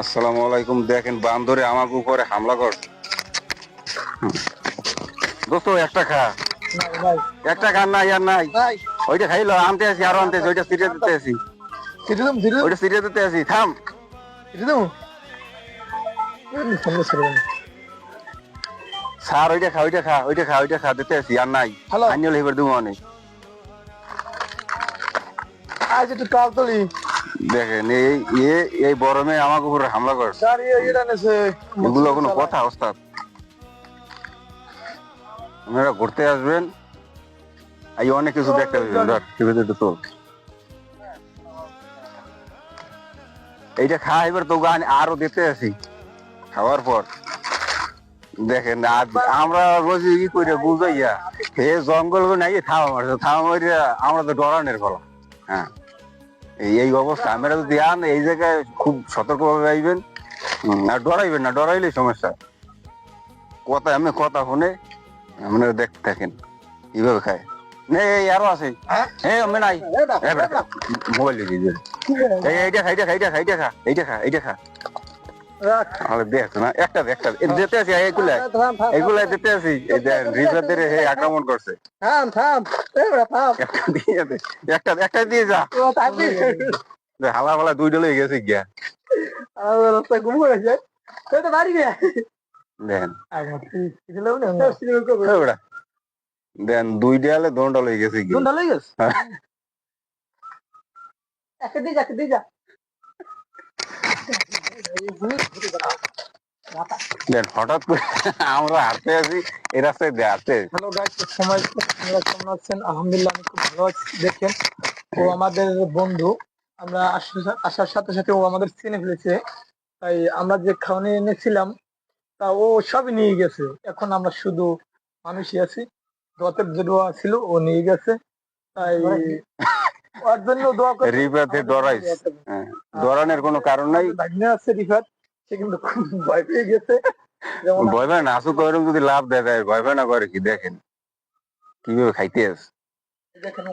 আসসালামু আলাইকুম। দেখেন বান্দরে আমাকে উপরে হামলা করছে। দোস্ত একটা খা। একটা খান নাই আর নাই। ওইটা খাইলো আনতে আসি আরও আনতে আসি ওইটা সিরিয়াস দিতে আসি। ওইটা সিরিয়াস দিতে আসি থাম। কেটে স্যার ওইটা খা ওইটা খা ওইটা খা ওইটা খা দিতে আসি আর নাই। হ্যালো আনিও লিবার দিব অনেক আজ একটু তলি দেখেন এই এ এই গরমে আমাকে উপরে হামলা করছে স্যার এটা নেছে এগুলো কোনো কথা ওস্তাদ। আপনারা ঘুরতে আসবেন। এই অনেক কিছু দেখতে পাবেন। ধর টিভিতে একটু চল এইটা খা এবার তো গান আরও দিতে আসি খাওয়ার পর। দেখেন আমরা রোজ ই করে বুঝাইয়া হে জঙ্গল নাই থামা মারছে থামা মারিয়া আমরা তো ডরানের ফলা হ্যাঁ এই এই অবস্থা। আমরা যদি আন এই জায়গায় খুব সতর্কভাবে আইবেন। আর ডরাইবেন না ডরাইলে সমস্যা। কথা আমি কথা শুনে আপনারা দেখতে থাকেন কীভাবে খায়। নে আরও আছে। হ্যাঁ? আমি নাই। মোবাইল দিয়ে দিয়ে এইটা এইটা খা এইটা খা এইটা খা এইটা খা রাখ। দেখছ না একটা একটা যেতে আছি এগুলা। থাম থাম এগুলা যেতে আছি। রিজার্ভদের হে আক্রমণ করছে। থাম থাম। এই বড় থাম। একটা একটা একটা দিয়ে যা। ও হালা দুই ডলে গেছে গিয়া। রাস্তা ঘুম করে তো বাড়ি গিয়া দেখেন আমার তুই দিলাম না সিনেমা কো এই বেটা দেন দুই দোন ডলে গেছে গিয়া। লই গেছ? হ্যাঁ। একটা দি যা একটা দি যা। হঠাৎ করে আমরা হাঁটতে রাস্তায় হাঁটতে হ্যালো গাইস সময় আপনারা কেমন আছেন? আলহামদুলিল্লাহ, আমি খুব ভালো আছি। দেখেন, ও আমাদের বন্ধু, আমরা আসার- সাথে সাথে ও আমাদের চিনে ফেলেছে। তাই আমরা যে খাওয়ানি এনেছিলাম, তা ও সবই নিয়ে গেছে। এখন আমরা শুধু মানুষই আছি। দোয়াতে যে দোয়া ছিল, ও নিয়ে গেছে। তাই ওর জন্য দোয়া। রিফাতে ডরাইস হ্যাঁ, ডরানোর কোনো কারণ নাই। ভাগ্নে আছে রিফাত সে কিন্তু খুব ভয় পেয়ে গেছে। ভয় পায় না আসু যদি লাভ দেয় ভয় পায় না করে কি দেখেন? কীভাবে খাইতে আছে? দেখেন